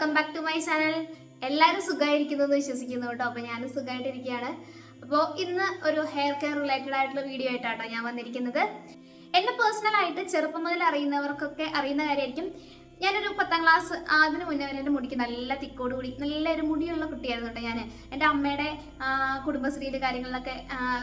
Welcome back to my channel എല്ലാവരും സുഖമായിരിക്കുന്നു എന്ന് വിശ്വസിക്കുന്നു കേട്ടോ. അപ്പോൾ ഞാൻ സുഖമായിട്ടിരിക്കുകയാണ് അപ്പോൾ ഇന്ന് ഒരു ഹെയർ കെയർ റിലേറ്റഡ് ആയിട്ടുള്ള വീഡിയോ ആയിട്ടാട്ടോ ഞാൻ വന്നിരിക്കുന്നത്. എന്നെ പേഴ്സണലായിട്ട് ചെറുപ്പം മുതൽ അറിയുന്നവർക്കൊക്കെ അറിയുന്ന കാര്യമായിരിക്കും ഞാനൊരു പത്താം ക്ലാസ് അതിന് മുന്നേ വരെ എന്റെ മുടിക്ക് നല്ല തിക്കോട് കൂടി നല്ലൊരു മുടിയുള്ള കുട്ടിയായിരുന്നു കേട്ടോ ഞാൻ എന്റെ അമ്മയുടെ കുടുംബശ്രീയിൽ കാര്യങ്ങളിലൊക്കെ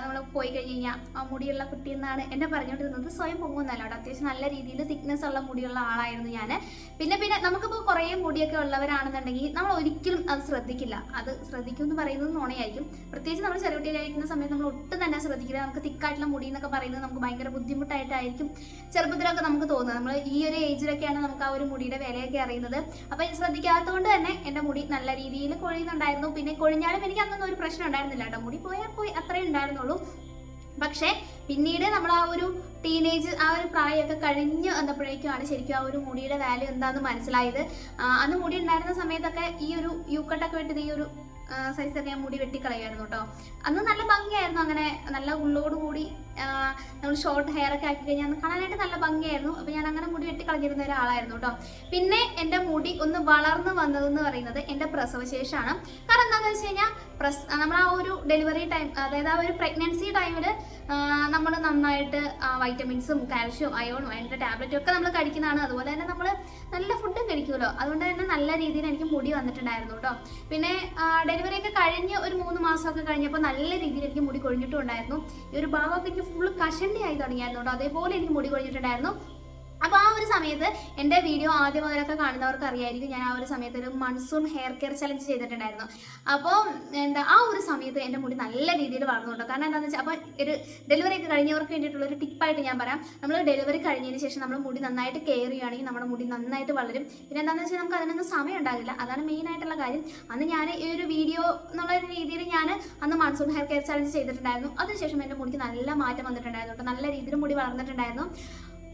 നമ്മൾ പോയി കഴിഞ്ഞ് കഴിഞ്ഞാൽ ആ മുടിയുള്ള കുട്ടി എന്നാണ് എന്നെ പറഞ്ഞുകൊണ്ടിരുന്നത്. സ്വയം പൊങ്ങുന്നല്ല കേട്ടോ അത്യാവശ്യം നല്ല രീതിയിൽ തിക്നെസ് ഉള്ള മുടിയുള്ള ആളായിരുന്നു ഞാൻ പിന്നെ പിന്നെ നമുക്കിപ്പോൾ കുറേ മുടിയൊക്കെ ഉള്ളവരാണെന്നുണ്ടെങ്കിൽ നമ്മൾ ഒരിക്കലും അത് ശ്രദ്ധിക്കില്ല. അത് ശ്രദ്ധിക്കും എന്ന് പറയുന്നത് നുണയായിരിക്കും. പ്രത്യേകിച്ച് നമ്മൾ ചെറിയ കുട്ടികളായിരിക്കുന്ന സമയത്ത് നമ്മൾ ഒട്ടും തന്നെ ശ്രദ്ധിക്കില്ല. നമുക്ക് തിക്കായിട്ടുള്ള മുടി എന്നൊക്കെ പറയുന്നത് നമുക്ക് ഭയങ്കര ബുദ്ധിമുട്ടായിട്ടായിരിക്കും ചെറുപ്പത്തിലൊക്കെ നമുക്ക് തോന്നുന്നത്. നമ്മൾ ഈ ഒരു ഏജിലൊക്കെയാണ് നമുക്ക് ആ ഒരു മുടിയുടെ വിലയൊക്കെ അറിയുന്നത്. അപ്പോൾ ഇത് ശ്രദ്ധിക്കാത്തതുകൊണ്ട് തന്നെ എന്റെ മുടി നല്ല രീതിയിൽ കൊഴിയുന്നുണ്ടായിരുന്നു. പിന്നെ കൊഴിഞ്ഞാലും എനിക്ക് അന്നൊന്നും ഒരു പ്രശ്നം ഉണ്ടായിരുന്നില്ല കേട്ടോ. മുടി പോയാൽ പോയി അത്രേ ഉണ്ടായിരുന്നുള്ളൂ. പക്ഷേ പിന്നീട് നമ്മൾ ആ ഒരു ടീനേജ് ആ ഒരു പ്രായമൊക്കെ കഴിഞ്ഞ് വന്നപ്പോഴേക്കുമാണ് ശരിക്കും ആ ഒരു മുടിയുടെ വാല്യൂ എന്താണെന്ന് മനസ്സിലായത്. അന്ന് മുടി ഉണ്ടായിരുന്ന സമയത്തൊക്കെ ഈ ഒരു യൂക്കട്ടൊക്കെ വെട്ടുന്ന ഈ ഒരു സൈസൊക്കെ ഞാൻ മുടി വെട്ടിക്കളയായിരുന്നു കേട്ടോ. അന്ന് നല്ല ഭംഗിയായിരുന്നു. അങ്ങനെ നല്ല ഉള്ളോട് കൂടി നമ്മൾ ഷോർട്ട് ഹെയർ ഒക്കെ ആക്കി കഴിഞ്ഞാൽ കാണാനായിട്ട് നല്ല ഭംഗിയായിരുന്നു. അപ്പോൾ ഞാൻ അങ്ങനെ മുടി വെട്ടി കളഞ്ഞിരുന്ന ഒരാളായിരുന്നു കേട്ടോ. പിന്നെ എന്റെ മുടി ഒന്ന് വളർന്നു വന്നതെന്ന് പറയുന്നത് എന്റെ പ്രസവശേഷമാണ്. കാരണം എന്താന്ന് വെച്ച് കഴിഞ്ഞാൽ പ്രസ് നമ്മൾ ആ ഒരു ഡെലിവറി ടൈം അതായത് ആ ഒരു പ്രഗ്നൻസി ടൈമിൽ നമ്മൾ നന്നായിട്ട് വൈറ്റമിൻസും കാൽഷ്യവും അയോണും അതിന്റെ ടാബ്ലറ്റും ഒക്കെ നമ്മൾ കഴിക്കുന്നതാണ്. അതുപോലെ തന്നെ നമ്മൾ നല്ല ഫുഡും കഴിക്കുമല്ലോ. അതുകൊണ്ട് തന്നെ നല്ല രീതിയിൽ എനിക്ക് മുടി വന്നിട്ടുണ്ടായിരുന്നു കേട്ടോ. പിന്നെ ഡെലിവറി ഒക്കെ കഴിഞ്ഞ് ഒരു മൂന്ന് മാസമൊക്കെ കഴിഞ്ഞപ്പോൾ നല്ല രീതിയിൽ എനിക്ക് മുടി കൊഴിഞ്ഞിട്ടുണ്ടായിരുന്നു. ഈ ഒരു ഭാഗമൊക്കെ എനിക്ക് ഫുള്ള് കഷണ്ടി ആയി തുടങ്ങിയായിരുന്നു കേട്ടോ അതേപോലെ എനിക്ക് മുടി കൊഴിഞ്ഞിട്ടുണ്ടായിരുന്നു. അപ്പോൾ ആ ഒരു സമയത്ത് എന്റെ വീഡിയോ ആദ്യം മുതലൊക്കെ കാണുന്നവർക്ക് അറിയായിരിക്കും ഞാൻ ആ ഒരു സമയത്ത് ഒരു മൺസൂൺ ഹെയർ കെയർ ചലഞ്ച് ചെയ്തിട്ടുണ്ടായിരുന്നു. അപ്പോൾ എന്താ ആ ഒരു സമയത്ത് എന്റെ മുടി നല്ല രീതിയിൽ വളർന്നുണ്ടോ കാരണം എന്താണെന്ന് വെച്ചാൽ അപ്പോൾ ഒരു ഡെലിവറി ഒക്കെ കഴിഞ്ഞവർക്ക് വേണ്ടിയിട്ടുള്ള ഒരു ടിപ്പായിട്ട് ഞാൻ പറയാം. നമ്മൾ ഡെലിവറി കഴിഞ്ഞതിന് ശേഷം നമ്മൾ മുടി നന്നായിട്ട് കെയർ ചെയ്യുകയാണെങ്കിൽ നമ്മുടെ മുടി നന്നായിട്ട് വളരും. പിന്നെ എന്താണെന്ന് വെച്ചാൽ നമുക്ക് അതിനൊന്നും സമയം ഉണ്ടാകില്ല. അതാണ് മെയിൻ ആയിട്ടുള്ള കാര്യം. അന്ന് ഞാൻ ഈ ഒരു വീഡിയോ എന്നുള്ള ഒരു രീതിയിൽ ഞാൻ അന്ന് മൺസൂൺ ഹെയർ കെയർ ചലഞ്ച് ചെയ്തിട്ടുണ്ടായിരുന്നു. അതിനുശേഷം എന്റെ മുടിക്ക് നല്ല മാറ്റം വന്നിട്ടുണ്ടായിരുന്നു കേട്ടോ. നല്ല രീതിയിൽ മുടി വളർന്നിട്ടുണ്ടായിരുന്നു.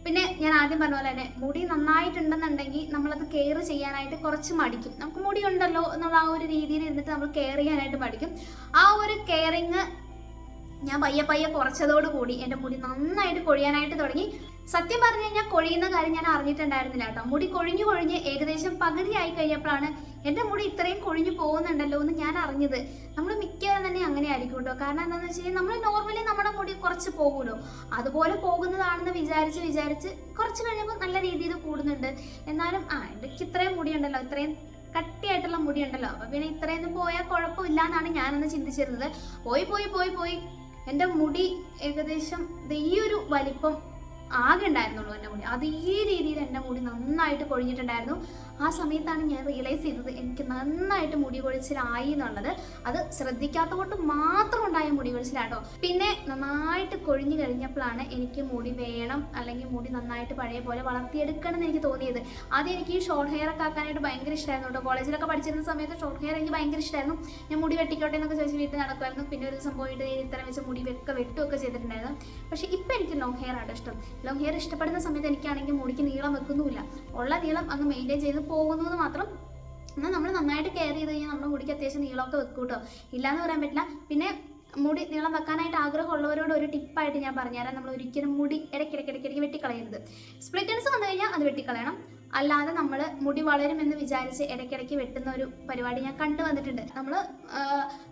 പിന്നെ ഞാൻ ആദ്യം പറഞ്ഞ പോലെ തന്നെ മുടി നന്നായിട്ടുണ്ടെന്നുണ്ടെങ്കിൽ നമ്മളത് കെയർ ചെയ്യാനായിട്ട് കുറച്ച് മടിക്കും. നമുക്ക് മുടി ഉണ്ടല്ലോ എന്നുള്ള ആ ഒരു രീതിയിൽ ഇരുന്നിട്ട് നമ്മൾ കെയർ ചെയ്യാനായിട്ട് മടിക്കും. ആ ഒരു കെയറിങ് ഞാൻ പയ്യെ പയ്യെ കുറച്ചതോടുകൂടി എന്റെ മുടി നന്നായിട്ട് കൊഴിയാനായിട്ട് തുടങ്ങി. സത്യം പറഞ്ഞു കഴിഞ്ഞാൽ കൊഴിയുന്ന കാര്യം ഞാൻ അറിഞ്ഞിട്ടുണ്ടായിരുന്നില്ല കേട്ടോ. മുടി കൊഴിഞ്ഞു കൊഴിഞ്ഞ് ഏകദേശം പകുതിയായി കഴിഞ്ഞപ്പോഴാണ് എന്റെ മുടി ഇത്രയും കൊഴിഞ്ഞു പോകുന്നുണ്ടല്ലോ എന്ന് ഞാൻ അറിഞ്ഞത്. നമ്മൾ മിക്കവാറും തന്നെ അങ്ങനെ ആയിരിക്കും കേട്ടോ. കാരണം എന്താണെന്ന് വെച്ച് കഴിഞ്ഞാൽ നമ്മൾ നോർമലി നമ്മുടെ മുടി കുറച്ച് പോകുമല്ലോ. അതുപോലെ പോകുന്നതാണെന്ന് വിചാരിച്ച് വിചാരിച്ച് കുറച്ച് കഴിയുമ്പോൾ നല്ല രീതിയിൽ കൂടുന്നുണ്ട്. എന്നാലും ആ എനിക്ക് ഇത്രയും മുടിയുണ്ടല്ലോ ഇത്രയും കട്ടിയായിട്ടുള്ള മുടിയുണ്ടല്ലോ അപ്പോൾ പിന്നെ ഇത്രയൊന്നും പോയാൽ കുഴപ്പമില്ല എന്നാണ് ഞാനന്ന് ചിന്തിച്ചിരുന്നത്. പോയി പോയി പോയി പോയി. എന്റെ മുടി ഏകദേശം ഈ ഒരു വലിപ്പം ആകെ ഉണ്ടായിരുന്നുള്ളൂ എന്റെ മുടി. അത് ഈ രീതിയിൽ എന്റെ മുടി നന്നായിട്ട് കൊഴിഞ്ഞിട്ടുണ്ടായിരുന്നു. ആ സമയത്താണ് ഞാൻ റിയലൈസ് ചെയ്തത് എനിക്ക് നന്നായിട്ട് മുടി കൊഴിച്ചിലായി എന്നുള്ളത്. അത് ശ്രദ്ധിക്കാത്ത കൊണ്ട് മാത്രം ഉണ്ടായ മുടി കൊഴിച്ചിലാട്ടോ. പിന്നെ നന്നായിട്ട് കൊഴിഞ്ഞു കഴിഞ്ഞപ്പോഴാണ് എനിക്ക് മുടി വേണം അല്ലെങ്കിൽ മുടി നന്നായിട്ട് പഴയ പോലെ വളർത്തിയെടുക്കണം എന്ന് എനിക്ക് തോന്നിയത്. ആദ്യം എനിക്ക് ഈ ഷോർട്ട് ഹെയർ ഒക്കെ ആക്കാനായിട്ട് ഭയങ്കര ഇഷ്ടമായിരുന്നു കേട്ടോ. കോളേജിലൊക്കെ പഠിച്ചിരുന്ന സമയത്ത് ഷോർട്ട് ഹെയർ എനിക്ക് ഭയങ്കര ഇഷ്ടമായിരുന്നു. ഞാൻ മുടി വെട്ടിക്കോട്ടെ എന്നൊക്കെ ചോദിച്ച് വീട്ടിൽ നടക്കുമായിരുന്നു. പിന്നെ ഒരു ദിവസം പോയിട്ട് ഇത്തരം വെച്ച് മുടി വെട്ടുമൊക്കെ ചെയ്തിട്ടുണ്ടായിരുന്നു. പക്ഷേ ഇപ്പം എനിക്ക് ലോങ് ഹെയർ ആണ് ഇഷ്ടം. ലോങ് ഹെയർ ഇഷ്ടപ്പെടുന്ന സമയത്ത് എനിക്കാണെങ്കിൽ മുടിക്ക് നീളം വെക്കുന്നുമില്ല. ഉള്ള നീളം അങ്ങ് മെയിന്റെയിൻ ചെയ്ത് പോകുന്നു മാത്രം എന്നാൽ നമ്മൾ നന്നായിട്ട് കെയർ ചെയ്ത് കഴിഞ്ഞാൽ നമ്മുടെ മുടിക്ക് അത്യാവശ്യം നീളമൊക്കെ വെക്കും കേട്ടോ. ഇല്ലയെന്ന് പറയാൻ പറ്റില്ല. പിന്നെ മുടി നീളം വെക്കാനായിട്ട് ആഗ്രഹമുള്ളവരോട് ഒരു ടിപ്പായിട്ട് ഞാൻ പറഞ്ഞുതരാം. നമ്മൾ ഒരിക്കലും മുടി ഇടയ്ക്കിടയ്ക്ക് വെട്ടിക്കളയരുത്. സ്പ്ലിറ്റൻസ് വന്നു കഴിഞ്ഞാൽ അത് വെട്ടിക്കളയണം. അല്ലാതെ നമ്മൾ മുടി വളരുമെന്ന് വിചാരിച്ച് ഇടയ്ക്കിടയ്ക്ക് വെട്ടുന്ന ഒരു പരിപാടി ഞാൻ കണ്ടു വന്നിട്ടുണ്ട്. നമ്മൾ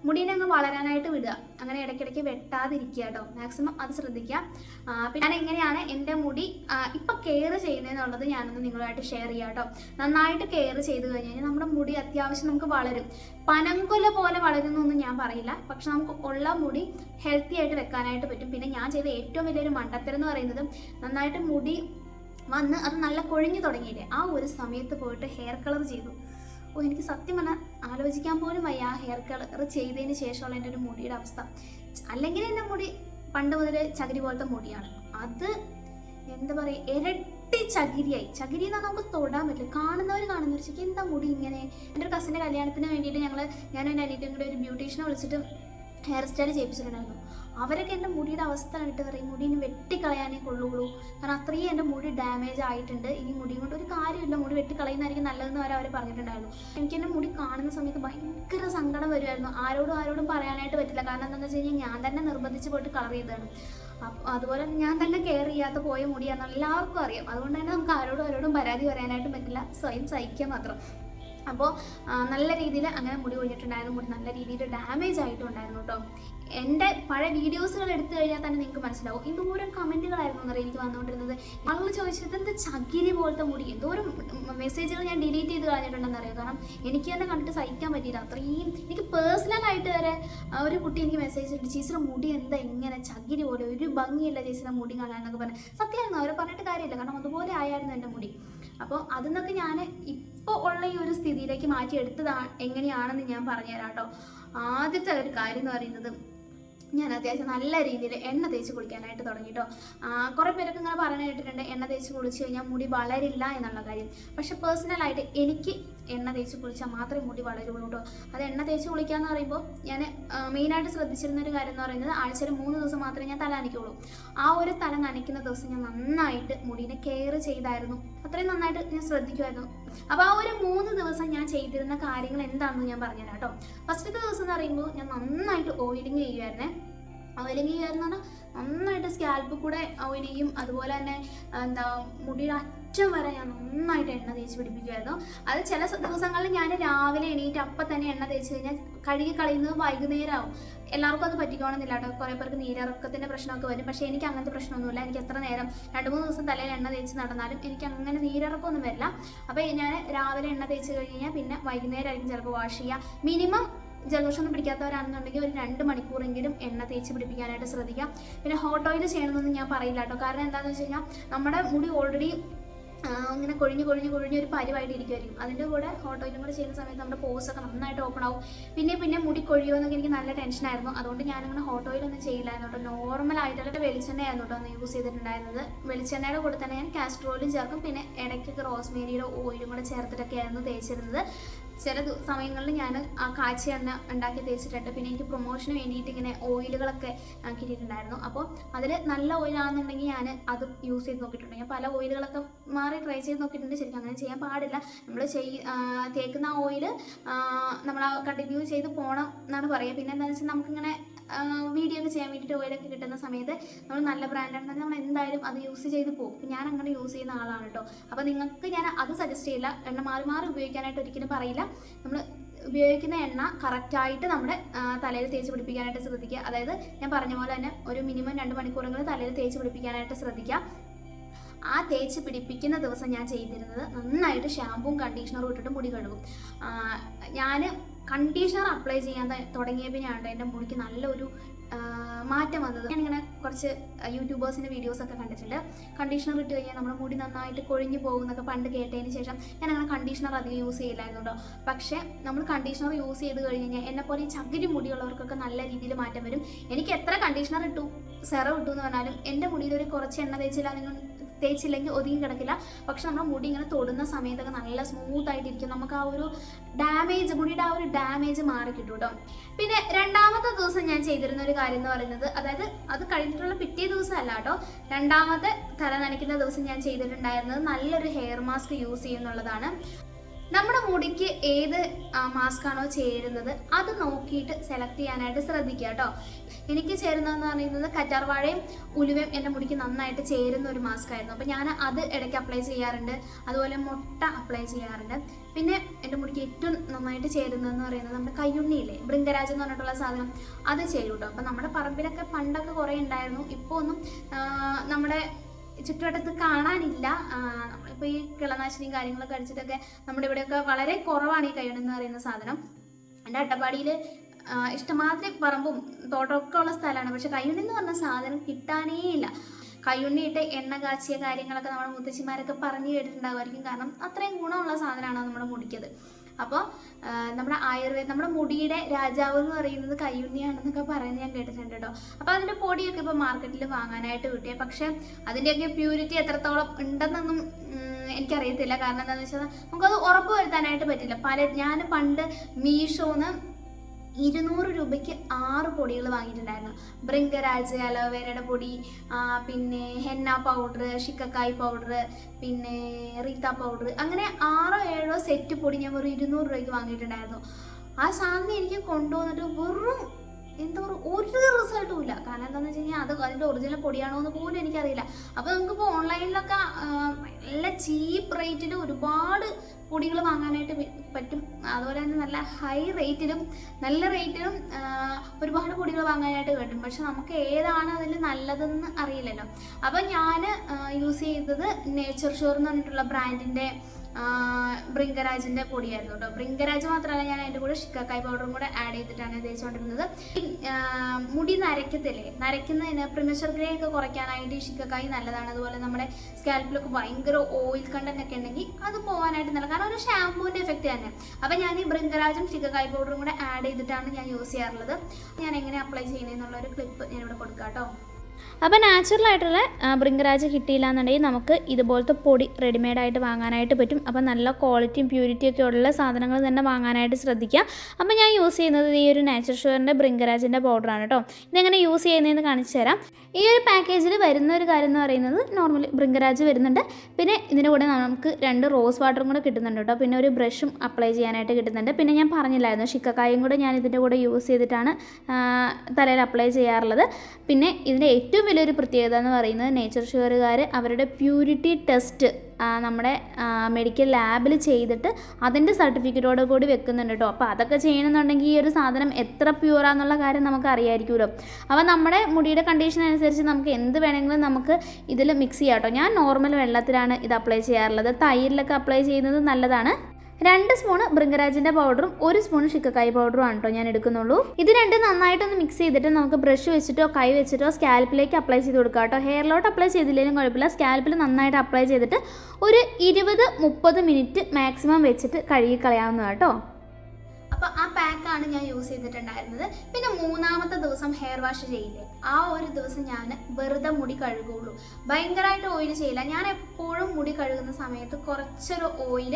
മുടീനെ അങ്ങ് വളരാനായിട്ട് വിടുക. അങ്ങനെ ഇടയ്ക്കിടയ്ക്ക് വെട്ടാതിരിക്കുക കേട്ടോ. മാക്സിമം അത് ശ്രദ്ധിക്കുക. പിന്നെ ഞാൻ എങ്ങനെയാണ് എന്റെ മുടി ഇപ്പം കെയർ ചെയ്യുന്നതെന്നുള്ളത് ഞാനൊന്ന് നിങ്ങളുമായിട്ട് ഷെയർ ചെയ്യാം കേട്ടോ. നന്നായിട്ട് കെയർ ചെയ്ത് കഴിഞ്ഞ് കഴിഞ്ഞാൽ നമ്മുടെ മുടി അത്യാവശ്യം നമുക്ക് വളരും. പനങ്കൊല പോലെ വളരുന്നൊന്നും ഞാൻ പറയില്ല. പക്ഷെ നമുക്ക് ഉള്ള മുടി ഹെൽത്തി ആയിട്ട് വെക്കാനായിട്ട് പറ്റും. പിന്നെ ഞാൻ ചെയ്ത ഏറ്റവും വലിയൊരു മണ്ടത്തരം എന്ന് പറയുന്നത് നന്നായിട്ട് മുടി വന്ന് അത് നല്ല കൊഴിഞ്ഞു തുടങ്ങിയില്ലേ? ആ ഒരു സമയത്ത് പോയിട്ട് ഹെയർ കളർ ചെയ്തു. ഓ എനിക്ക് സത്യം പറഞ്ഞാൽ ആലോചിക്കാൻ പോലും വയ്യ ആ ഹെയർ കളർ ചെയ്തതിന് ശേഷമുള്ള എന്റെ ഒരു മുടിയുടെ അവസ്ഥ. അല്ലെങ്കിൽ എന്റെ മുടി പണ്ട് മുതൽ ചകിരി പോലത്തെ മുടിയാണ്. അത് എന്താ പറയുക ഇരട്ടി ചകിരിയായി. ചകിരി എന്നാൽ നമുക്ക് തൊടാൻ പറ്റില്ല. കാണുന്നവർ കാണുന്നവർ ശരിക്കും എന്താ മുടി ഇങ്ങനെ? എന്റെ ഒരു കസിന്റെ കല്യാണത്തിന് വേണ്ടിയിട്ട് ഞങ്ങൾ ഞാനും എന്റെ അനിയത്തിയും കൂടെ ഒരു ബ്യൂട്ടീഷ്യനെ വിളിച്ചിട്ട് ഹെയർ സ്റ്റൈൽ ചെയ്യിപ്പിച്ചിട്ടുണ്ടായിരുന്നു. അവരൊക്കെ എന്റെ മുടിയുടെ അവസ്ഥ കണ്ടിട്ട് പറയും മുടി ഇനി വെട്ടിക്കളയാനേ കൊള്ളുള്ളൂ. കാരണം അത്രയും എന്റെ മുടി ഡാമേജ് ആയിട്ടുണ്ട്. ഇനി മുടി കൊണ്ട് ഒരു കാര്യമില്ല. മുടി വെട്ടിക്കളയുന്നതായിരിക്കും നല്ലതെന്ന് വരെ അവർ പറഞ്ഞിട്ടുണ്ടായിരുന്നു. എനിക്ക് എന്റെ മുടി കാണുന്ന സമയത്ത് ഭയങ്കര സങ്കടം വരുമായിരുന്നു ആരോടും ആരോടും പറയാനായിട്ട് പറ്റില്ല. കാരണം എന്താണെന്ന് വെച്ച് കഴിഞ്ഞാൽ ഞാൻ തന്നെ നിർബന്ധിച്ച് പോയിട്ട് കളർ ചെയ്തതാണ്. അതുപോലെ ഞാൻ തന്നെ കെയർ ചെയ്യാത്ത പോയ മുടിയാണെന്ന് എല്ലാവർക്കും അറിയാം. അതുകൊണ്ട് തന്നെ നമുക്ക് ആരോടും ആരോടും പരാതി പറയാനായിട്ടും പറ്റില്ല. സ്വയം സഹിക്കുക മാത്രം. അപ്പോൾ നല്ല രീതിയിൽ അങ്ങനെ മുടി കൊഴിഞ്ഞിട്ടുണ്ടായിരുന്നു. മുടി നല്ല രീതിയിൽ ഡാമേജ് ആയിട്ടുണ്ടായിരുന്നു കേട്ടോ എന്റെ പഴയ വീഡിയോസുകൾ എടുത്തു കഴിഞ്ഞാൽ തന്നെ നിങ്ങൾക്ക് മനസ്സിലാവും. എന്തോരം കമന്റുകളായിരുന്നു എന്നറിയാം എനിക്ക് വന്നുകൊണ്ടിരുന്നത്. ആളുകൾ ചോദിച്ചത് എന്ത് ചകിരി പോലത്തെ മുടി? എന്തോരം മെസ്സേജുകൾ ഞാൻ ഡിലീറ്റ് ചെയ്ത് കളഞ്ഞിട്ടുണ്ടെന്ന് അറിയാം. കാരണം എനിക്ക് തന്നെ കണ്ടിട്ട് സഹിക്കാൻ പറ്റിയില്ല. അത്രയും എനിക്ക് പേഴ്സണലായിട്ട് വരെ ഒരു കുട്ടി എനിക്ക് മെസ്സേജ് ഇട്ട് ചേച്ചിയുടെ മുടി എന്താ ഇങ്ങനെ? ചകിരി പോലെ. ഒരു ഭംഗിയില്ല ചേച്ചിയുടെ മുടി കാണാൻ പറഞ്ഞാൽ പറഞ്ഞു. സത്യമായിരുന്നു. അവരെ പറഞ്ഞിട്ട് കാര്യമില്ല. കാരണം അതുപോലെ ആയായിരുന്നു എന്റെ മുടി. അപ്പോൾ അതിന്നൊക്കെ ഞാൻ ഇപ്പോൾ ഉള്ള ഈ ഒരു സ്ഥിതിയിലേക്ക് മാറ്റിയെടുത്തതാണ് എങ്ങനെയാണെന്ന് ഞാൻ പറഞ്ഞുതരാം കേട്ടോ. ആദ്യത്തെ ഒരു കാര്യം എന്ന് പറയുന്നത് ഞാൻ അത്യാവശ്യം നല്ല രീതിയിൽ എണ്ണ തേച്ച് കുളിക്കാനായിട്ട് തുടങ്ങി കേട്ടോ കുറേ പേരൊക്കെ ഇങ്ങനെ പറഞ്ഞു കേട്ടിട്ടുണ്ട് എണ്ണ തേച്ച് കുളിച്ച് കഴിഞ്ഞാൽ മുടി വളരില്ല എന്നുള്ള കാര്യം. പക്ഷെ പേഴ്സണലായിട്ട് എനിക്ക് എണ്ണ തേച്ച് കുളിച്ചാൽ മാത്രമേ മുടി വളരുള്ളൂ കേട്ടോ അത് എണ്ണ തേച്ച് കുളിക്കുക എന്ന് പറയുമ്പോൾ ഞാൻ മെയിനായിട്ട് ശ്രദ്ധിച്ചിരുന്ന ഒരു കാര്യം എന്ന് പറയുന്നത് ആഴ്ചയിൽ മൂന്ന് ദിവസം മാത്രമേ ഞാൻ തല നനയ്ക്കുള്ളൂ. ആ ഒരു തല നനയ്ക്കുന്ന ദിവസം ഞാൻ നന്നായിട്ട് മുടീനെ കെയർ ചെയ്തായിരുന്നു. അത്രയും നന്നായിട്ട് ഞാൻ ശ്രദ്ധിക്കുമായിരുന്നു. അപ്പോൾ ആ ഒരു മൂന്ന് ദിവസം ഞാൻ ചെയ്തിരുന്ന കാര്യങ്ങൾ എന്താണെന്ന് ഞാൻ പറഞ്ഞുതരാം കേട്ടോ. ഫസ്റ്റത്തെ ദിവസം എന്ന് പറയുമ്പോൾ ഞാൻ നന്നായിട്ട് ഓയിലിങ് ചെയ്യുമായിരുന്നേ. ഓയിലിങ് ചെയ്യുമായിരുന്നു പറഞ്ഞാൽ നന്നായിട്ട് സ്കാൽപ്പ് കൂടെ ഓയിൽ ചെയ്യും. അതുപോലെ തന്നെ എന്താ മുടിയുടെ അറ്റം വരെ ഞാൻ നന്നായിട്ട് എണ്ണ തേച്ച് പിടിപ്പിക്കുമായിരുന്നു അത് ചില ദിവസങ്ങളിൽ ഞാൻ രാവിലെ എണീറ്റ് അപ്പം തന്നെ എണ്ണ തേച്ച് കഴിഞ്ഞാൽ കഴുകി കളയുന്നത് വൈകുന്നേരം ആവും എല്ലാവർക്കും അത് പറ്റിക്കണമെന്നില്ല കേട്ടോ. കുറേ പേർക്ക് നീരിറക്കത്തിന്റെ പ്രശ്നമൊക്കെ വരും. പക്ഷേ എനിക്ക് അങ്ങനത്തെ പ്രശ്നമൊന്നുമില്ല. എനിക്ക് എത്ര നേരം രണ്ട് മൂന്ന് ദിവസം തലയിൽ എണ്ണ തേച്ച് നടന്നാലും എനിക്ക് അങ്ങനെ നീരിറക്കമൊന്നും വരില്ല. അപ്പോൾ ഞാൻ രാവിലെ എണ്ണ തേച്ച് കഴിഞ്ഞ് കഴിഞ്ഞാൽ പിന്നെ വൈകുന്നേരമായിരിക്കും ചിലപ്പോൾ വാഷ് ചെയ്യുക. മിനിമം ജലദോഷമൊന്നും പിടിക്കാത്തവരാണെന്നുണ്ടെങ്കിൽ ഒരു രണ്ട് മണിക്കൂറെങ്കിലും എണ്ണ തേച്ച് പിടിപ്പിക്കാനായിട്ട് ശ്രദ്ധിക്കാം പിന്നെ ഹോട്ട് ഓയിൽ ചെയ്യണമെന്നൊന്നും ഞാൻ പറയില്ല കേട്ടോ. കാരണം എന്താണെന്ന് വെച്ച് കഴിഞ്ഞാൽ നമ്മുടെ മുടി ഓൾറെഡി ഇങ്ങനെ കൊഴിഞ്ഞ് കൊഴിഞ്ഞ് കൊഴിഞ്ഞ് ഒരു പരിവായിട്ട് ഇരിക്കുമായിരിക്കും അതിന്റെ കൂടെ ഹോട്ട് ഓയിലും കൂടെ ചെയ്യുന്ന സമയത്ത് നമ്മുടെ പോസ് ഒക്കെ നന്നായിട്ട് ഓപ്പൺ ആവും. പിന്നെ പിന്നെ മുടി കൊഴിയുമോ എന്നൊക്കെ എനിക്ക് നല്ല ടെൻഷനായിരുന്നു അതുകൊണ്ട് ഞാനിങ്ങനെ ഹോട്ട് ഓയിലൊന്നും ചെയ്യില്ലായിരുന്നു കേട്ടോ. നോർമൽ ആയിട്ടുള്ള വെളിച്ചെണ്ണയായിരുന്നു കേട്ടോ അന്ന് യൂസ് ചെയ്തിട്ടുണ്ടായിരുന്നത്. വെളിച്ചെണ്ണയുടെ കൂടെ തന്നെ ഞാൻ കാസ്റ്റർ ഓയിലും ചേർക്കും. പിന്നെ ഇടയ്ക്കൊക്കെ റോസ്മേരിയുടെ ഓയിലും കൂടെ ചേർത്തിട്ടൊക്കെയായിരുന്നു തേച്ചിരുന്നത്. ചില സമയങ്ങളിൽ ഞാൻ ആ കാച്ചി എണ്ണ ഉണ്ടാക്കി തേച്ചിട്ടുണ്ട്. പിന്നെ എനിക്ക് പ്രൊമോഷന് വേണ്ടിയിട്ട് ഇങ്ങനെ ഓയിലുകളൊക്കെ ആക്കിയിട്ടുണ്ടായിരുന്നു അപ്പോൾ അതിൽ നല്ല ഓയിലാണെന്നുണ്ടെങ്കിൽ ഞാൻ അത് യൂസ് ചെയ്ത് നോക്കിയിട്ടുണ്ട്. ഞാൻ പല ഓയിലുകളൊക്കെ മാറി ട്രൈ ചെയ്ത് നോക്കിയിട്ടുണ്ട്. ശരിക്കും അങ്ങനെ ചെയ്യാൻ പാടില്ല. നമ്മൾ ചെയ് തേക്കുന്ന ഓയിൽ നമ്മൾ കണ്ടിന്യൂ ചെയ്ത് പോകണം എന്നാണ് പറയുക. പിന്നെ എന്താണെന്ന് വെച്ചാൽ നമുക്കിങ്ങനെ വീഡിയോ ഒക്കെ ചെയ്യാൻ വേണ്ടിയിട്ട് ഓയിലൊക്കെ കിട്ടുന്ന സമയത്ത് നമ്മൾ നല്ല ബ്രാൻഡാണെന്നുണ്ടെങ്കിൽ നമ്മൾ എന്തായാലും അത് യൂസ് ചെയ്ത് പോകും. ഞാൻ അങ്ങനെ യൂസ് ചെയ്യുന്ന ആളാണ് കേട്ടോ. അപ്പോൾ നിങ്ങൾക്ക് ഞാൻ അത് സജസ്റ്റ് ചെയ്യില്ല. എണ്ണ മാറി മാറി ഉപയോഗിക്കാനായിട്ട് ഒരിക്കലും പറയില്ല. നമ്മൾ ഉപയോഗിക്കുന്ന എണ്ണ കറക്റ്റായിട്ട് നമ്മുടെ തലയിൽ തേച്ച് പിടിപ്പിക്കാനായിട്ട് ശ്രദ്ധിക്കുക. അതായത് ഞാൻ പറഞ്ഞ പോലെ തന്നെ ഒരു മിനിമം രണ്ട് മണിക്കൂറെങ്കിലും തലയിൽ തേച്ച് പിടിപ്പിക്കാനായിട്ട് ശ്രദ്ധിക്കുക. ആ തേച്ച് പിടിപ്പിക്കുന്ന ദിവസം ഞാൻ ചെയ്തിരുന്നത് നന്നായിട്ട് ഷാമ്പും കണ്ടീഷണറും ഇട്ടിട്ട് മുടി കഴുകും. ഞാൻ കണ്ടീഷണർ അപ്ലൈ ചെയ്യാൻ തുടങ്ങിയ പിന്നെയാണ് എന്റെ മുടിക്ക് നല്ലൊരു മാറ്റം വന്നത്. ഞാനിങ്ങനെ കുറച്ച് യൂട്യൂബേഴ്സിന്റെ വീഡിയോസൊക്കെ കണ്ടിട്ടുണ്ട്. കണ്ടീഷണർ ഇട്ട് കഴിഞ്ഞാൽ നമ്മുടെ മുടി നന്നായിട്ട് കൊഴിഞ്ഞു പോകുന്നൊക്കെ പണ്ട് കേട്ടതിന് ശേഷം ഞാൻ അങ്ങനെ കണ്ടീഷണർ അധികം യൂസ് ചെയ്യില്ലായിരുന്നു പക്ഷേ നമ്മൾ കണ്ടീഷണർ യൂസ് ചെയ്ത് കഴിഞ്ഞ് കഴിഞ്ഞാൽ എന്നെപ്പോലെ പോലെ ഈ ചകിരി മുടിയുള്ളവർക്കൊക്കെ നല്ല രീതിയിൽ മാറ്റം വരും. എനിക്ക് എത്ര കണ്ടീഷണർ ഇട്ടു സെറം ഇട്ടു എന്ന് പറഞ്ഞാലും എന്റെ മുടിയിൽ ഒരു കുറച്ച് എണ്ണ തേച്ചില്ല നിങ്ങൾ തേച്ചില്ലെങ്കിൽ ഒതുങ്ങി കിടക്കില്ല. പക്ഷെ നമ്മുടെ മുടി ഇങ്ങനെ തൊടുന്ന സമയത്തൊക്കെ നല്ല സ്മൂത്ത് ആയിട്ടിരിക്കും. നമുക്ക് ആ ഒരു ഡാമേജ് മുടിയുടെ ആ ഒരു ഡാമേജ് മാറി കിട്ടും കേട്ടോ പിന്നെ രണ്ടാമത്തെ ദിവസം ഞാൻ ചെയ്തിരുന്ന ഒരു കാര്യം എന്ന് പറയുന്നത് അതായത് അത് കഴിഞ്ഞിട്ടുള്ള പിറ്റേ ദിവസം അല്ല കേട്ടോ രണ്ടാമത്തെ തല നനയ്ക്കുന്ന ദിവസം ഞാൻ ചെയ്തിട്ടുണ്ടായിരുന്നത് നല്ലൊരു ഹെയർ മാസ്ക് യൂസ് ചെയ്യുന്നുള്ളതാണ്. നമ്മുടെ മുടിക്ക് ഏത് മാസ്ക് ആണോ ചേരുന്നത് അത് നോക്കിയിട്ട് സെലക്ട് ചെയ്യാനായിട്ട് ശ്രദ്ധിക്കുക കേട്ടോ എനിക്ക് ചേരുന്നതെന്ന് പറയുന്നത് കറ്റാർവാഴയും ഉലുവയും എന്റെ മുടിക്ക് നന്നായിട്ട് ചേരുന്ന ഒരു മാസ്ക് ആയിരുന്നു അപ്പോൾ ഞാൻ അത് ഇടയ്ക്ക് അപ്ലൈ ചെയ്യാറുണ്ട്. അതുപോലെ മുട്ട അപ്ലൈ ചെയ്യാറുണ്ട്. പിന്നെ എന്റെ മുടിക്ക് ഏറ്റവും നന്നായിട്ട് ചേരുന്നതെന്ന് പറയുന്നത് നമ്മുടെ കയ്യുണ്ണിയില്ലേ? ബൃങ്കരാജ് എന്ന് പറഞ്ഞിട്ടുള്ള സാധനം. അത് ചെയ്യും കേട്ടോ അപ്പോൾ നമ്മുടെ പറമ്പിലൊക്കെ പണ്ടൊക്കെ കുറേ ഉണ്ടായിരുന്നു. ഇപ്പോൾ ഒന്നും നമ്മുടെ ചുറ്റുവട്ടത്ത് കാണാനില്ല. ഇപ്പോൾ ഈ കിളനാശിനിയും കാര്യങ്ങളൊക്കെ അടിച്ചിട്ടൊക്കെ നമ്മുടെ ഇവിടെയൊക്കെ വളരെ കുറവാണ് ഈ കയ്യുണ്ണി എന്ന് പറയുന്ന സാധനം. എന്റെ അട്ടപ്പാടിയിൽ ഇഷ്ടമാതിരി പറമ്പും തോട്ടമൊക്കെ ഉള്ള സ്ഥലമാണ്. പക്ഷെ കയ്യുണ്ണി എന്ന് പറഞ്ഞ സാധനം കിട്ടാനേ ഇല്ല. കയ്യുണ്ണിയിട്ട് എണ്ണ കാച്ചിയ കാര്യങ്ങളൊക്കെ നമ്മുടെ മുത്തശ്ശിമാരൊക്കെ പറഞ്ഞു കേട്ടിട്ടുണ്ടാകുമായിരിക്കും കാരണം അത്രയും ഗുണമുള്ള സാധനമാണ് നമ്മുടെ മുടിക്കത്. അപ്പോൾ നമ്മുടെ ആയുർവേദം നമ്മുടെ മുടിയുടെ രാജാവ് എന്ന് പറയുന്നത് കയ്യുണ്ണിയാണെന്നൊക്കെ പറയുന്നത് ഞാൻ കേട്ടിട്ടുണ്ട് കേട്ടോ. അപ്പോൾ അതിന്റെ പൊടിയൊക്കെ ഇപ്പോൾ മാർക്കറ്റിൽ വാങ്ങാനായിട്ട് കിട്ടിയ. പക്ഷേ അതിന്റെയൊക്കെ പ്യൂരിറ്റി എത്രത്തോളം ഉണ്ടെന്നൊന്നും എനിക്കറിയത്തില്ല. കാരണം എന്താണെന്ന് വെച്ചാൽ നമുക്കത് ഉറപ്പ് വരുത്താനായിട്ട് പറ്റില്ല. പല ഞാൻ പണ്ട് മീഷോന്ന് ഇരുന്നൂറ് രൂപയ്ക്ക് ആറ് പൊടികൾ വാങ്ങിയിട്ടുണ്ടായിരുന്നു. ബൃങ്കരാജ് അലോവേരയുടെ പൊടി പിന്നെ ഹെന്ന പൗഡർ ഷിക്കക്കായ് പൗഡർ പിന്നെ റീത്ത പൗഡർ അങ്ങനെ ആറോ ഏഴോ സെറ്റ് പൊടി ഞാൻ വെറും ഇരുന്നൂറ് രൂപയ്ക്ക് വാങ്ങിയിട്ടുണ്ടായിരുന്നു. ആ സാധനം എനിക്ക് കൊണ്ടുവന്നിട്ട് വെറും എന്താ പറയുക ഒരു റിസൾട്ടും ഇല്ല. കാരണം എന്താണെന്ന് വെച്ച് കഴിഞ്ഞാൽ അത് അതിന്റെ ഒറിജിനൽ പൊടിയാണോ എന്ന് പോലും എനിക്കറിയില്ല. അപ്പോൾ നമുക്കിപ്പോൾ ഓൺലൈനിലൊക്കെ നല്ല ചീപ്പ് റേറ്റിൽ ഒരുപാട് പൊടികൾ വാങ്ങാനായിട്ട് പറ്റും. അതുപോലെ തന്നെ നല്ല ഹൈ റേറ്റിലും നല്ല റേറ്റിലും ഒരുപാട് പൊടികൾ വാങ്ങാനായിട്ട് കിട്ടും പക്ഷെ നമുക്ക് ഏതാണ് അതിൽ നല്ലതെന്ന് അറിയില്ലല്ലോ. അപ്പോൾ ഞാൻ യൂസ് ചെയ്തത് നേച്ചർ ഷുവർ എന്ന് പറഞ്ഞിട്ടുള്ള ബ്രാൻഡിന്റെ ബ്രിങ്കരാജിന്റെ പൊടിയായിരുന്നു കേട്ടോ. ബ്രിങ്കരാജ് മാത്രമല്ല ഞാൻ അതിന്റെ കൂടെ ഷിക്കാക്കായ് പൗഡറും കൂടെ ആഡ് ചെയ്തിട്ടാണ് തേച്ചുകൊണ്ടിരുന്നത്. മുടി നരയ്ക്കത്തില്ലേ? നരയ്ക്കുന്നതിന് പ്രിമച്ചർ ഗ്രേ ഒക്കെ കുറയ്ക്കാനായിട്ട് ഈ ഷിക്കക്കായി നല്ലതാണ്. അതുപോലെ നമ്മുടെ സ്കാൽപ്പിലൊക്കെ ഭയങ്കര ഓയിൽ കണ്ടന്റ് ഒക്കെ ഉണ്ടെങ്കിൽ അത് പോകാനായിട്ട് നല്ല കാരണം ഒരു ഷാമ്പൂവിന്റെ എഫക്റ്റ് തന്നെ. അപ്പം ഞാൻ ഈ ബ്രിങ്കരാജും ഷിക്കക്കായ് പൗഡറും കൂടെ ആഡ് ചെയ്തിട്ടാണ് ഞാൻ യൂസ് ചെയ്യാറുള്ളത്. ഞാൻ എങ്ങനെ അപ്ലൈ ചെയ്യുന്നതെന്നുള്ള ഒരു ക്ലിപ്പ് ഞാൻ ഇവിടെ കൊടുക്കാം കേട്ടോ. അപ്പോൾ നാച്ചുറലായിട്ടുള്ള ബ്രിങ്കരാജ് കിട്ടിയില്ല എന്നുണ്ടെങ്കിൽ നമുക്ക് ഇതുപോലത്തെ പൊടി റെഡിമെയ്ഡായിട്ട് വാങ്ങാനായിട്ട് പറ്റും. അപ്പോൾ നല്ല ക്വാളിറ്റിയും പ്യൂരിറ്റിയും ഒക്കെ ഉള്ള സാധനങ്ങൾ തന്നെ വാങ്ങാനായിട്ട് ശ്രദ്ധിക്കുക. അപ്പോൾ ഞാൻ യൂസ് ചെയ്യുന്നത് ഈ ഒരു നാച്ചുറൽ ഷുവറിന്റെ ബ്രിങ്കരാജിന്റെ പൗഡറാണ് കേട്ടോ ഇതെങ്ങനെ യൂസ് ചെയ്യുന്നതെന്ന് കാണിച്ചു തരാം. ഈ ഒരു പാക്കേജിൽ വരുന്ന ഒരു കാര്യം എന്ന് പറയുന്നത് നോർമലി ബ്രിങ്കരാജ് വരുന്നുണ്ട്. പിന്നെ ഇതിന്റെ കൂടെ നമുക്ക് രണ്ട് റോസ് വാട്ടറും കൂടെ കിട്ടുന്നുണ്ട് കേട്ടോ പിന്നെ ഒരു ബ്രഷും അപ്ലൈ ചെയ്യാനായിട്ട് കിട്ടുന്നുണ്ട്. പിന്നെ ഞാൻ പറഞ്ഞില്ലായിരുന്നു ശിക്കക്കായും കൂടെ ഞാൻ ഇതിന്റെ കൂടെ യൂസ് ചെയ്തിട്ടാണ് തലയിൽ അപ്ലൈ ചെയ്യാറുള്ളത്. പിന്നെ ഇതിന്റെ ഏറ്റവും വലിയൊരു പ്രത്യേകത എന്ന് പറയുന്നത് നേച്ചർ ഷുഗറുകാർ അവരുടെ പ്യൂരിറ്റി ടെസ്റ്റ് നമ്മുടെ മെഡിക്കൽ ലാബിൽ ചെയ്തിട്ട് അതിന്റെ സർട്ടിഫിക്കറ്റോട് കൂടി വെക്കുന്നുണ്ട് കേട്ടോ അപ്പോൾ അതൊക്കെ ചെയ്യണമെന്നുണ്ടെങ്കിൽ ഈ ഒരു സാധനം എത്ര പ്യൂറാന്നുള്ള കാര്യം നമുക്ക് അറിയായിരിക്കുമല്ലോ. അപ്പോൾ നമ്മുടെ മുടിയുടെ കണ്ടീഷൻ അനുസരിച്ച് നമുക്ക് എന്ത് വേണമെങ്കിലും നമുക്ക് ഇതിൽ മിക്സ് ചെയ്യാം കേട്ടോ ഞാൻ നോർമൽ വെള്ളത്തിലാണ് ഇത് അപ്ലൈ ചെയ്യാറുള്ളത്. തൈരിലൊക്കെ അപ്ലൈ ചെയ്യുന്നത് നല്ലതാണ്. രണ്ട് സ്പൂണ് ബൃങ്കരാജിന്റെ പൗഡറും ഒരു സ്പൂൺ ഷിക്കക്കായ് പൗഡറും ആണ് കേട്ടോ ഞാൻ എടുക്കുന്നുള്ളൂ. ഇത് രണ്ടും നന്നായിട്ടൊന്ന് മിക്സ് ചെയ്തിട്ട് നമുക്ക് ബ്രഷ് വെച്ചിട്ടോ കൈ വെച്ചിട്ടോ സ്കാൽപ്പിലേക്ക് അപ്ലൈ ചെയ്ത് കൊടുക്കുക കേട്ടോ. ഹെയറിലോട്ട് അപ്ലൈ ചെയ്തില്ലെങ്കിലും കുഴപ്പമില്ല. സ്കാൽപ്പിൽ നന്നായിട്ട് അപ്ലൈ ചെയ്തിട്ട് ഒരു ഇരുപത് മുപ്പത് മിനിറ്റ് മാക്സിമം വെച്ചിട്ട് കഴുകി കളയാവുന്നതാണ് കേട്ടോ. അപ്പോൾ ആ പാക്കാണ് ഞാൻ യൂസ് ചെയ്തിട്ടുണ്ടായിരുന്നത്. പിന്നെ മൂന്നാമത്തെ ദിവസം ഹെയർ വാഷ് ചെയ്യില്ലേ? ആ ഒരു ദിവസം ഞാൻ വെറുതെ മുടി കഴുകുള്ളൂ. ഭയങ്കരമായിട്ട് ഓയിൽ ചെയ്യില്ല. ഞാൻ എപ്പോഴും മുടി കഴുകുന്ന സമയത്ത് കുറച്ചൊരു ഓയിൽ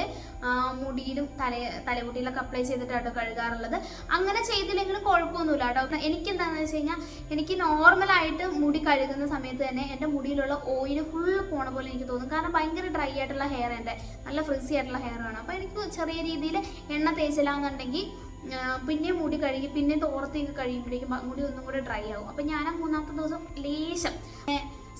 മുടിയിലും തല തലമുടിയിലൊക്കെ അപ്ലൈ ചെയ്തിട്ടാട്ടോ കഴുകാറുള്ളത്. അങ്ങനെ ചെയ്തില്ലെങ്കിലും കുഴപ്പമൊന്നുമില്ല കേട്ടോ. എനിക്ക് എന്താണെന്ന് വെച്ച് കഴിഞ്ഞാൽ എനിക്ക് നോർമലായിട്ട് മുടി കഴുകുന്ന സമയത്ത് തന്നെ എന്റെ മുടിയിലുള്ള ഓയിൽ ഫുൾ പോണ പോലെ എനിക്ക് തോന്നും. കാരണം ഭയങ്കര ഡ്രൈ ആയിട്ടുള്ള ഹെയർ എന്റെ. നല്ല ഫ്രിസി ആയിട്ടുള്ള ഹെയർ ആണ്. അപ്പോൾ എനിക്ക് ചെറിയ രീതിയിൽ എണ്ണ തേച്ചില്ലാന്നുണ്ടെങ്കിൽ പിന്നെ മുടി കഴുകി പിന്നെ തോർത്തേക്ക് കഴിയുമ്പോഴേക്കും മുടി ഒന്നും കൂടെ ഡ്രൈ ആവും. അപ്പം ഞാൻ ആ മൂന്നാമത്തെ ദിവസം ലേശം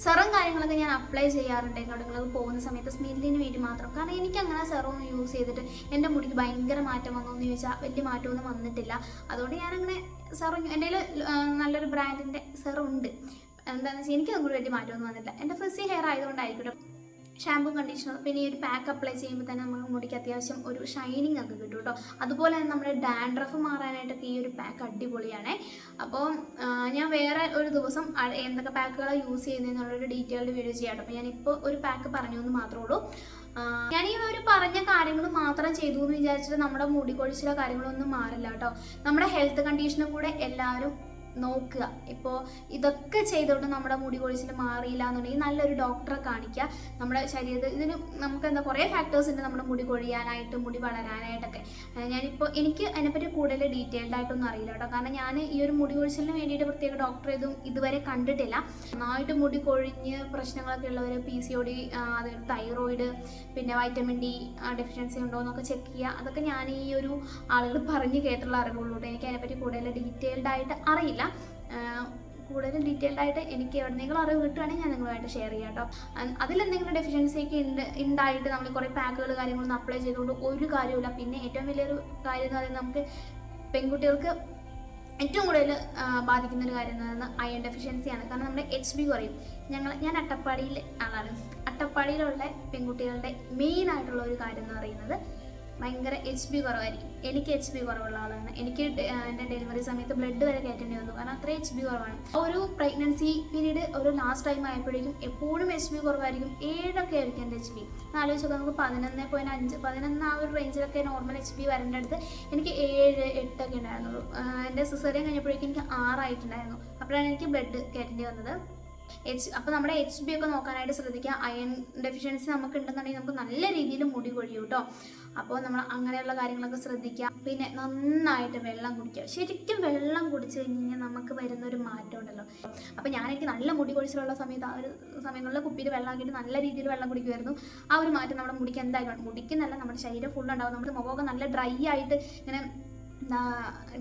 സെറും കാര്യങ്ങളൊക്കെ ഞാൻ അപ്ലൈ ചെയ്യാറുണ്ട്. എങ്ങോട്ടെങ്കിലും പോകുന്ന സമയത്ത് സ്മെല്ലിന് വേണ്ടി മാത്രം. കാരണം എനിക്ക് അങ്ങനെ സെറം യൂസ് ചെയ്തിട്ട് എന്റെ മുടിക്ക് ഭയങ്കര മാറ്റം വന്നു എന്ന് ചോദിച്ചാൽ വലിയ മാറ്റമൊന്നും വന്നിട്ടില്ല. അതുകൊണ്ട് ഞാനങ്ങനെ സെറും എന്റെ നല്ലൊരു ബ്രാൻഡിന്റെ സെറം ഉണ്ട് എന്താണെന്ന് വെച്ചാൽ എനിക്കതും കൂടി വലിയ മാറ്റമൊന്നും വന്നില്ല എന്റെ ഫ്രിസി ഹെയർ ആയതുകൊണ്ടായിരിക്കും ഷാമ്പൂ കണ്ടീഷണർ പിന്നെ ഈ ഒരു പാക്ക് അപ്ലൈ ചെയ്യുമ്പോൾ തന്നെ നമുക്ക് മുടിക്ക് അത്യാവശ്യം ഒരു ഷൈനിങ് ഒക്കെ കിട്ടും കേട്ടോ അതുപോലെ തന്നെ നമ്മുടെ ഡാൻഡ്രഫ് മാറാനായിട്ടൊക്കെ ഈ ഒരു പാക്ക് അടിപൊളിയാണ്. അപ്പോൾ ഞാൻ വേറെ ഒരു ദിവസം എന്തൊക്കെ പാക്കുകളാണ് യൂസ് ചെയ്യുന്നതെന്നുള്ളൊരു ഡീറ്റെയിൽഡ് വീഡിയോ ചെയ്യാം അപ്പോൾ ഞാനിപ്പോൾ ഒരു പാക്ക് പറഞ്ഞു എന്ന് മാത്രമേ ഉള്ളൂ. ഞാൻ ഈ ഒരു പറഞ്ഞ കാര്യങ്ങൾ മാത്രം ചെയ്തു എന്ന് വിചാരിച്ചിട്ട് നമ്മുടെ മുടി കൊഴിച്ചിലോ കാര്യങ്ങളൊന്നും മാറില്ല കേട്ടോ നമ്മുടെ ഹെൽത്ത് കണ്ടീഷനും കൂടെ എല്ലാവരും നോക്കുക. ഇപ്പോൾ ഇതൊക്കെ ചെയ്തുകൊണ്ട് നമ്മുടെ മുടി കൊഴിച്ചിൽ മാറിയില്ല എന്നുണ്ടെങ്കിൽ നല്ലൊരു ഡോക്ടറെ കാണിക്കുക. നമ്മുടെ ശരീരത്തിൽ ഇതിന് നമുക്ക് എന്താ കുറേ ഫാക്ടേഴ്സ് ഉണ്ട് നമ്മുടെ മുടി കൊഴിയാനായിട്ട് മുടി വളരാനായിട്ടൊക്കെ. ഞാനിപ്പോൾ എനിക്ക് അതിനെപ്പറ്റി കൂടുതൽ ഡീറ്റെയിൽഡ് ആയിട്ടൊന്നും അറിയില്ല കേട്ടോ. കാരണം ഞാൻ ഈ ഒരു മുടി കൊഴിച്ചിലിന് വേണ്ടിയിട്ട് പ്രത്യേക ഡോക്ടറെ ഇതും ഇതുവരെ കണ്ടിട്ടില്ല. നന്നായിട്ട് മുടി കൊഴിഞ്ഞ് പ്രശ്നങ്ങളൊക്കെ ഉള്ളവർ പി സി ഒ ഡി അതായത് തൈറോയിഡ് പിന്നെ വൈറ്റമിൻ ഡി ഡെഫിഷ്യൻസി ഉണ്ടോ എന്നൊക്കെ ചെക്ക് ചെയ്യുക. അതൊക്കെ ഞാൻ ഈ ഒരു ആളുകൾ പറഞ്ഞ് കേട്ടുള്ള അറിവുള്ളൂ കേട്ടോ. എനിക്ക് അതിനെപ്പറ്റി കൂടുതൽ ഡീറ്റെയിൽഡ് ആയിട്ട് അറിയില്ല. കൂടുതൽ ഡീറ്റെയിൽഡ് ആയിട്ട് എനിക്ക് എവിടെന്നെങ്കിലും അറിവ് കിട്ടുകയാണെങ്കിൽ ഞാൻ നിങ്ങളുമായിട്ട് ഷെയർ ചെയ്യാം കേട്ടോ അതിലെന്തെങ്കിലും ഡെഫിഷ്യൻസി ഒക്കെ ഉണ്ട് ഉണ്ടായിട്ട് നമ്മൾ കുറേ പാക്കുകൾ കാര്യങ്ങളൊന്നും അപ്ലൈ ചെയ്തുകൊണ്ട് ഒരു കാര്യമില്ല പിന്നെ ഏറ്റവും വലിയൊരു കാര്യം എന്ന് പറയുന്നത് നമുക്ക് പെൺകുട്ടികൾക്ക് ഏറ്റവും കൂടുതൽ ബാധിക്കുന്ന ഒരു കാര്യം എന്ന് പറയുന്നത് അയൺ ഡെഫിഷ്യൻസിയാണ് കാരണം നമ്മുടെ എച്ച് ബി കുറയും. ഞങ്ങൾ ഞാൻ അട്ടപ്പാടിയിൽ ആളാണ്. അട്ടപ്പാടിയിലുള്ള പെൺകുട്ടികളുടെ മെയിൻ ആയിട്ടുള്ള ഒരു കാര്യം എന്ന് പറയുന്നത് ഭയങ്കര എച്ച് ബി കുറവായിരിക്കും. എനിക്ക് എച്ച് ബി കുറവുള്ള ആളാണ്. എനിക്ക് എന്റെ ഡെലിവറി സമയത്ത് ബ്ലഡ് വരെ കയറ്റേണ്ടി വന്നു. കാരണം അത്ര എച്ച് ബി കുറവാണ്. ഒരു പ്രഗ്നൻസി പീരീഡ് ഒരു ലാസ്റ്റ് ടൈം ആയപ്പോഴേക്കും എപ്പോഴും എച്ച് ബി കുറവായിരിക്കും. ഏഴൊക്കെ ആയിരിക്കും എന്റെ എച്ച് ബി ആലോചിച്ച് നമുക്ക് പതിനൊന്ന് പോയിന്റ് അഞ്ച് പതിനൊന്ന് ആ ഒരു റേഞ്ചിലൊക്കെ നോർമൽ എച്ച് ബി വരേണ്ട അടുത്ത് എനിക്ക് ഏഴ് എട്ടൊക്കെ ഉണ്ടായിരുന്നുള്ളൂ. എന്റെ സിസേറിയൻ കഴിഞ്ഞപ്പോഴേക്കും എനിക്ക് ആറായിട്ടുണ്ടായിരുന്നു. അപ്പോഴാണ് എനിക്ക് ബ്ലഡ് കയറ്റേണ്ടി വന്നത്. എച്ച് അപ്പോൾ നമ്മുടെ എച്ച് ബി ഒക്കെ നോക്കാനായിട്ട് ശ്രദ്ധിക്കുക. അയൺ ഡെഫിഷ്യൻസി നമുക്ക് ഉണ്ടെന്നുണ്ടെങ്കിൽ നമുക്ക് നല്ല രീതിയിൽ മുടി കൊഴിയും കേട്ടോ അപ്പോൾ നമ്മൾ അങ്ങനെയുള്ള കാര്യങ്ങളൊക്കെ ശ്രദ്ധിക്കുക. പിന്നെ നന്നായിട്ട് വെള്ളം കുടിക്കുക. ശരിക്കും വെള്ളം കുടിച്ചു കഴിഞ്ഞാൽ നമുക്ക് വരുന്ന ഒരു മാറ്റം ഉണ്ടല്ലോ. അപ്പോൾ ഞാനെനിക്ക് നല്ല മുടി കൊഴിച്ചിലുള്ള സമയത്ത് ആ ഒരു സമയങ്ങളിൽ കുപ്പിയിൽ വെള്ളം ആക്കിയിട്ട് നല്ല രീതിയിൽ വെള്ളം കുടിക്കുമായിരുന്നു. ആ ഒരു മാറ്റം നമ്മുടെ മുടിക്ക് എന്തായാലും മുടിക്കുന്നല്ല നമ്മുടെ ശരീരം ഫുൾ ഉണ്ടാവും. നമ്മുടെ മുഖമൊക്കെ നല്ല ഡ്രൈ ആയിട്ട് ഇങ്ങനെ എന്താ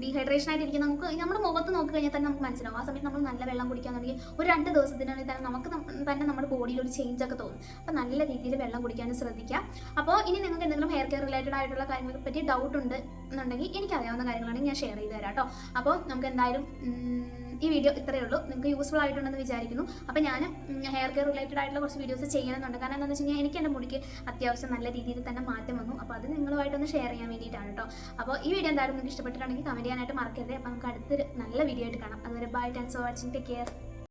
ഡീഹൈഡ്രേഷൻ ആയിട്ടിരിക്കുന്ന നമുക്ക് നമ്മുടെ മുഖത്ത് നോക്കി കഴിഞ്ഞാൽ തന്നെ നമുക്ക് മനസ്സിലാവും. ആ സമയത്ത് നമ്മൾ നല്ല വെള്ളം കുടിക്കാൻ തുടങ്ങി ഒരു രണ്ട് ദിവസത്തിനുള്ളിൽ തന്നെ നമുക്ക് തന്നെ നമ്മുടെ ബോഡിയിൽ ഒരു ചേഞ്ച് ഒക്കെ തോന്നും. അപ്പോൾ നല്ല രീതിയിൽ വെള്ളം കുടിക്കാനും ശ്രദ്ധിക്കുക. അപ്പോൾ ഇനി നിങ്ങൾക്ക് എന്തെങ്കിലും ഹെയർ കെയർ റിലേറ്റഡ് ആയിട്ടുള്ള കാര്യങ്ങളെ പറ്റി ഡൗട്ട് ഉണ്ട് എന്നുണ്ടെങ്കിൽ എനിക്ക് അറിയാവുന്ന കാര്യങ്ങളാണെങ്കിൽ ഞാൻ ഷെയർ ചെയ്ത് തരാം കേട്ടോ അപ്പോൾ നമുക്ക് എന്തായാലും ഈ വീഡിയോ ഇത്രയേ ഉള്ളൂ. നിങ്ങൾക്ക് യൂസ്ഫുൾ ആയിട്ടുണ്ടെന്ന് വിചാരിക്കുന്നു. അപ്പോൾ ഞാൻ ഹെയർ കെയർ റിലേറ്റഡ് ആയിട്ടുള്ള കുറച്ച് വീഡിയോസ് ചെയ്യണമെന്നുണ്ട്. കാരണം എന്താണെന്ന് വെച്ച് കഴിഞ്ഞാൽ എനിക്ക് എന്റെ മുടിക്ക് അത്യാവശ്യം നല്ല രീതിയിൽ തന്നെ മാറ്റം വന്നു. അപ്പോൾ അത് നിങ്ങളുമായിട്ടൊന്ന് ഷെയർ ചെയ്യാൻ വേണ്ടിയിട്ടാണ് കേട്ടോ അപ്പോൾ ഈ വീഡിയോ എന്തായാലും നിങ്ങൾക്ക് ഇഷ്ടപ്പെട്ടിട്ടുണ്ടെങ്കിൽ കമന്റ് ചെയ്യാനായിട്ട് മറക്കരുത്. അപ്പോൾ നമുക്ക് അടുത്തൊരു നല്ല വീഡിയോ ആയിട്ട് കാണാം. അതുവരെ bye thanks for watching take care